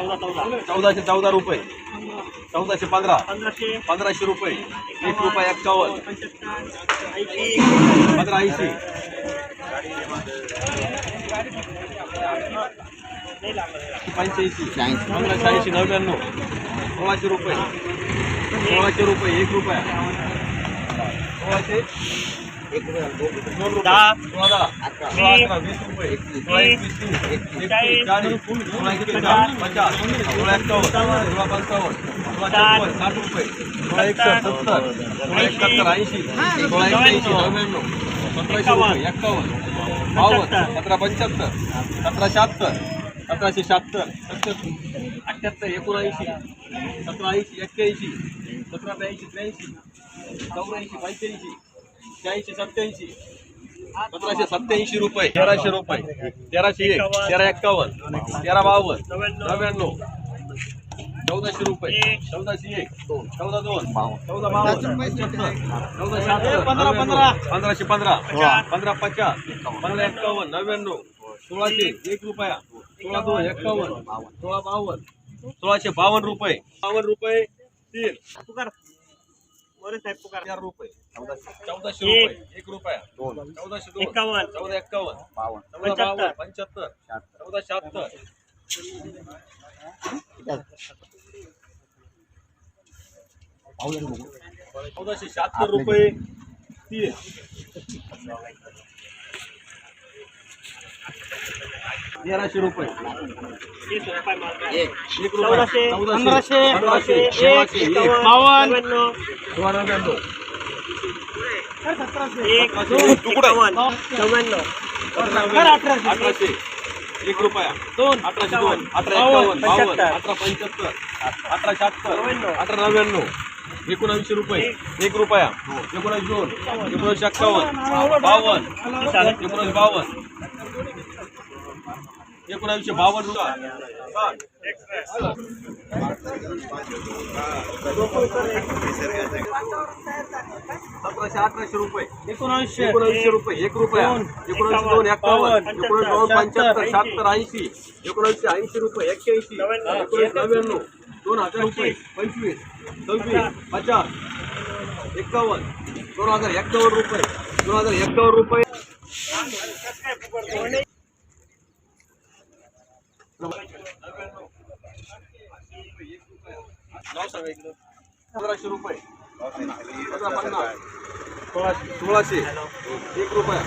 चौदा चौदा चौदाशे चौदा रुपये. चौदाशे पंधरा. पंधराशे. रुपये. एक रुपये एक्कावन्न. पंधरा ऐंशी. पंच्याऐंशी. पंधराशे ऐंशी नव्याण्णव. सोळाशे रुपये. सोळाशे रुपये एक रुपया. सोळाशे. दहा. सोळा वीस रुपये सोळा पंचावन्न रुपये सोळा सत्तर सोळा ऐंशी सोळा एक्याऐंशी नव्याण्णव सतराशे एक्कावन्न बावन्न सतरा पंच्याहत्तर सतरा शहात्तर सतराशे शहात्तर सत्तर अठ्ठ्याहत्तर एकोणऐंशी सतरा ऐंशी एक्क्याऐंशी सतरा ब्याऐंशी त्र्याऐंशी चौऱ्याऐंशी पंच्याऐंशी शहाऐंशी सत्याऐंशी सतराशे सत्याऐंशी रुपये तेराशे रुपये. तेराशे एक तेरा एक्कावन्न तेरा बावन्न नव्याण्णव. चौदाशे रुपये चौदाशे एक चौदा दोन चौदा बावन्न पंच्याहत्तर चौदा शहात्तर पंधरा पंधरा. पंधराशे पंधरा पंधरा पचास पंधरा एक्कावन्न नव्याण्णव सोळाशे एक रुपया सोळा दोन एक्कावन्न सोळा बावन्न सोळाशे बावन्न रुपये. बावन्न रुपये तीन. चार रुपये. चौदाशे रुपये. एक. रुपया. चौदाशे दोन. एकावन्न. चौदा एक्कावन्न चौदा पंच्याहत्तर. बावन्न पंच्याहत्तर चौदा शहात्तर. चौदाशे शहात्तर रुपये. तीन. तेराशे रुपये. तीस रुपये माल एक रुपया. चौदाशे पंधराशे एक नव्याण्णव अठराशे रुपया. दोन अठराशे दोन अठरा बावन्न अठरा पंच्याहत्तर अठरा शहात्तर अठरा नव्याण्णव. एकोणावीसशे रुपये. एक. रुपया. एकोणावीस दोन एकोणावीसशे एक्कावन्न बावन्न एकोणावीस बावन्न. एकोणावीसशे बावन्न सतराशे अठराशे रुपये. एकोणावीसशे एकोणावीसशे रुपये एक रुपया. एकोणावीसशे दोन एक्कावन्न एकोणावीस दोन पंच्याहत्तर शहात्तर ऐंशी. एकोणावीसशे ऐंशी रुपये एक्क्याऐंशी. एकोणीस नव्याण्णव. दोन हजार रुपये पंचवीस. सव्वीस. पचास. एक्कावन्न दोन हजार एक्कावन्न रुपये. दोन हजार एक्कावन्न रुपये. पंधराशे रुपये. पन्नास सोळाशे. सोळाशे. एक रुपया.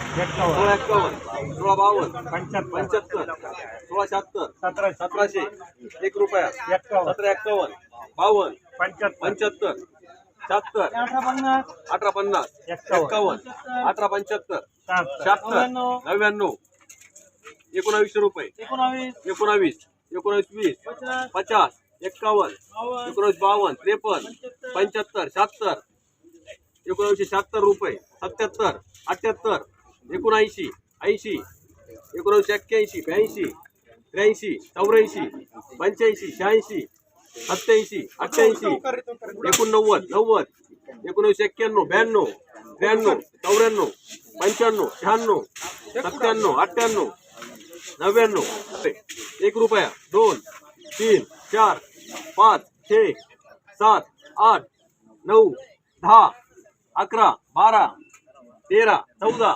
सोळा एक्कावन्न. सोळा बावन्न. पंच्याहत्तर. सोळा शहात्तर. सतराशे. एक रुपया. सतरा एक्कावन्न. बावन्न. पंच्याहत्तर. शहात्तर. अठरा पन्नास. एक्कावन्न. अठरा पंच्याहत्तर. शहात्तर. नव्याण्णव. एकोणावीसशे रुपये. एकोणावीस. एकोणावीस वीस पचास. एक्कावन्न एकोणावीस बावन्न त्रेपन्न पंच्याहत्तर. शहात्तर एकोणावीसशे शहात्तर रुपये सत्याहत्तर अठ्ठ्याहत्तर एकोणऐंशी ऐंशी एकोणावीसशे एक्क्याऐंशी ब्याऐंशी त्र्याऐंशी चौऱ्याऐंशी पंच्याऐंशी शहाऐंशी सत्याऐंशी अठ्ठ्याऐंशी एकोणनव्वद नव्वद एकोणीसशे एक्क्याण्णव ब्याण्णव त्र्याण्णव चौऱ्याण्णव पंच्याण्णव शहाण्णव सत्त्याण्णव अठ्ठ्याण्णव नव्याण्णव. एक रुपया. दोन तीन चार पाच छे सात आठ नऊ दहा अकरा बारा तेरा चौदा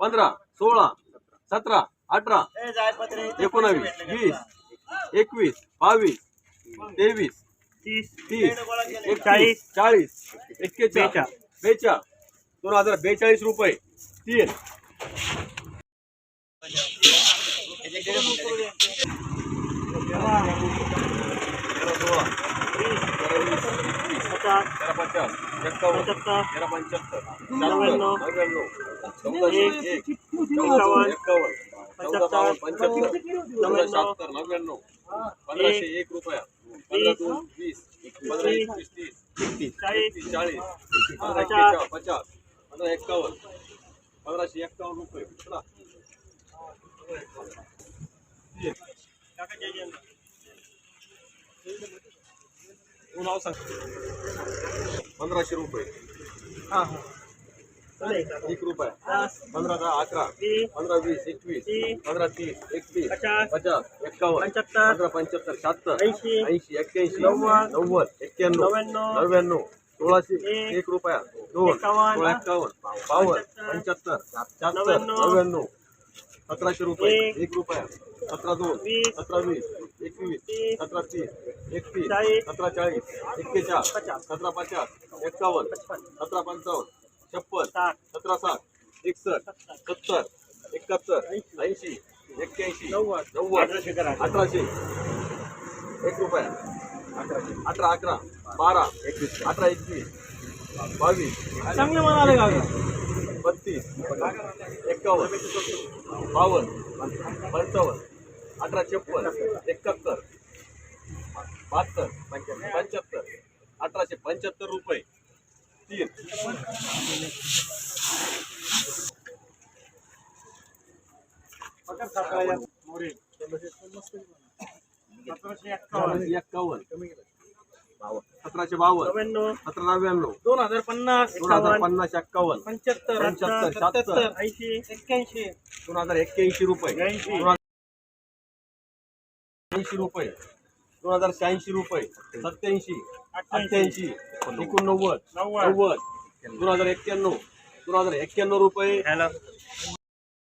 पंधरा सोळा सतरा अठरा एकोणावीस वीस एकवीस बावीस तेवीस तीस तीस चाळीस एक्केचाळीस बेचाळ दोन हजार बेचाळीस रुपये. तीन तेरा सोळा तेरा वीस एकवीस पचास तेरा पचास एक्कावन्न पंच्याहत्तर तेरा पंच्याहत्तर नव्याण्णव. नव्याण्णव चौदाशे एक चौदा एक्कावन्न चौदा पंच्याहत्तर चौदा नव्याण्णव पंधराशे एक रुपया पंधरा दोन वीस पंधरा एकवीस तीस एकतीस एकतीस चाळीस पंधरा एक्केचाळीस पचास पंधरा एक्कावन्न पंधराशे एक्कावन्न रुपये चला. नाव सांग पंधराशे रुपये एक रुपया. पंधरा दहा अकरा. पंधरा वीस एकवीस. पंधरा तीस एकतीस. पचास. एक्कावन्न पंच्याहत्तर. पंधरा पंच्याहत्तर शहात्तर ऐंशी. ऐंशी एक्क्याऐंशी. नव्वद. नव्वद एक्क्याण्णव. नव्याण्णव. नव्याण्णव. सोळाशे. एक. रुपया. दोन. सोळा एक्कावन्न बावन्न. पंच्याहत्तर. शहात्तर नव्याण्णव. नव्याण्णव. सतराशे रुपये एक रुपया. सतरा दोन सतरा वीस एकवीस तीस सतरा तीस एकतीस सतरा चाळीस एक्केचाळीस पचास सतरा पचास एक्कावन्न सतरा पंचावन्न छप्पन साठ सतरा साठ एकसष्ट सत्तर एकाहत्तर ऐंशी एक्क्याऐंशी नव्वद नव्वद अठराशे एक रुपया अठरा अकरा बारा एकवीस. अठरा एकवीस बावीस. चांगले म्हणाले का बत्तीस एक्कावन्न बावन्न पंचावन्न अठरा छप्पन एकाहत्तर बहात्तर पंच्याहत्तर अठराशे पंच्याहत्तर रुपये. तीन. सतराशे एक्कावन्न एक्कावन्न सतराशे बावन्न. नव्याण्णव. सतरा नव्याण्णव. दोन हजार पन्नास दोन हजार पन्नास एक्कावन्न. पंच्याहत्तर पंच्याहत्तर, सत्याहत्तर. ऐंशी एक्क्याऐंशी. दोन हजार एक्क्याऐंशी रुपये. ब्याऐंशी. दोन हजार ऐंशी रुपये. दोन हजार शहाऐंशी रुपये. सत्याऐंशी अठ्ठ्याऐंशी एकोणनव्वद. नव्वद. नव्वद. दोन हजार एक्क्याण्णव. दोन हजार एक्क्याण्णव रुपये.